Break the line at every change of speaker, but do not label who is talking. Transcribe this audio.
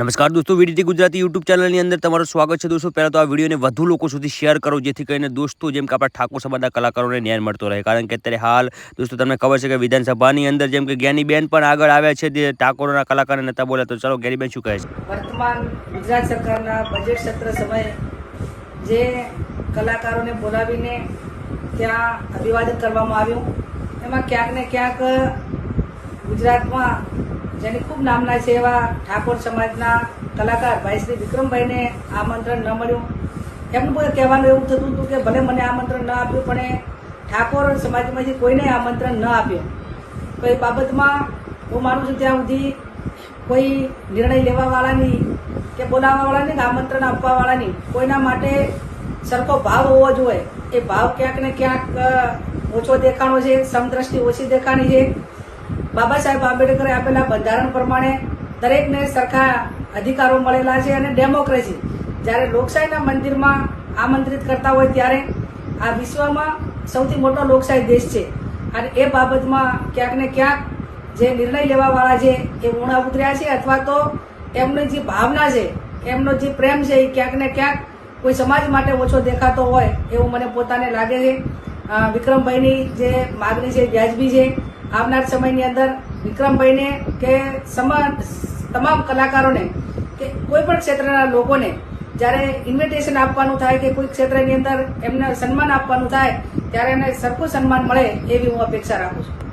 નમસ્કાર દોસ્તો, VDT Gujarati YouTube ચેનલની અંદર તમારું સ્વાગત છે. દોસ્તો, પહેલાં તો આ વિડીયોને વધુ લોકો સુધી શેર કરો, જેથી કરીને દોસ્તો, જેમ કે આપણા ઠાકોર સભાના કલાકારોને ન્યાય મળતો રહે. કારણ કે અત્યારે હાલ, દોસ્તો, તમને ખબર છે કે વિધાનસભાની અંદર જેમ કે જ્ઞાનીબેન પણ આગળ આવ્યા છે તે ઠાકોરના કલાકારને નતા બોલ્યા, તો ચાલો જ્ઞાનીબેન શું કહે છે?
વર્તમાન ગુજરાત સરકારના બજેટ સત્ર સમયે જે કલાકારોને બોલાવીને ત્યાં અભિવાદન કરવામાં આવ્યું. એમાં ક્યાંક ને ક્યાંક ગુજરાતમાં જેની ખૂબ નામના છે એવા ઠાકોર સમાજના કલાકાર ભાઈ શ્રી વિક્રમભાઈને આમંત્રણ ન મળ્યું. એમનું બધું કહેવાનું એવું થતું હતું કે ભલે મને આમંત્રણ ન આપ્યું, પણ ઠાકોર સમાજમાંથી કોઈને આમંત્રણ ન આપ્યું. તો એ બાબતમાં હું માનું છું ત્યાં સુધી કોઈ નિર્ણય લેવાવાળાની કે બોલાવવાવાળાની કે આમંત્રણ આપવાવાળાની કોઈના માટે સરખો ભાવ હોવો જોઈએ. એ ભાવ ક્યાંક ને ક્યાંક ઓછો દેખાણો છે, સમદ્રષ્ટિ ઓછી દેખાણી છે. બાબા સાહેબ આંબેડકરે આપેલા બંધારણ પ્રમાણે દરેકને સરખા અધિકારો મળેલા છે અને ડેમોક્રેસી જ્યારે લોકશાહીના મંદિરમાં આમંત્રિત કરતા હોય ત્યારે આ વિશ્વમાં સૌથી મોટો લોકશાહી દેશ છે. અને એ બાબતમાં ક્યાંક ને ક્યાંક જે નિર્ણય લેવાવાળા છે એ ઊણા ઉતર્યા છે અથવા તો એમની જે ભાવના છે, એમનો જે પ્રેમ છે એ ક્યાંક ને ક્યાંક કોઈ સમાજ માટે ઓછો દેખાતો હોય એવું મને પોતાને લાગે છે. વિક્રમભાઈની જે માગણી છે, વ્યાજબી છે આવનાર સમયની અંદર વિક્રમભાઈને કે તમામ કલાકારોને કે કોઈ પણ ક્ષેત્રના લોકોને જ્યારે ઇન્વિટેશન આપવાનું થાય કે કોઈ ક્ષેત્રની અંદર એમને સન્માન આપવાનું થાય, ત્યારે એને સરખું સન્માન મળે એવી હું અપેક્ષા રાખું છું.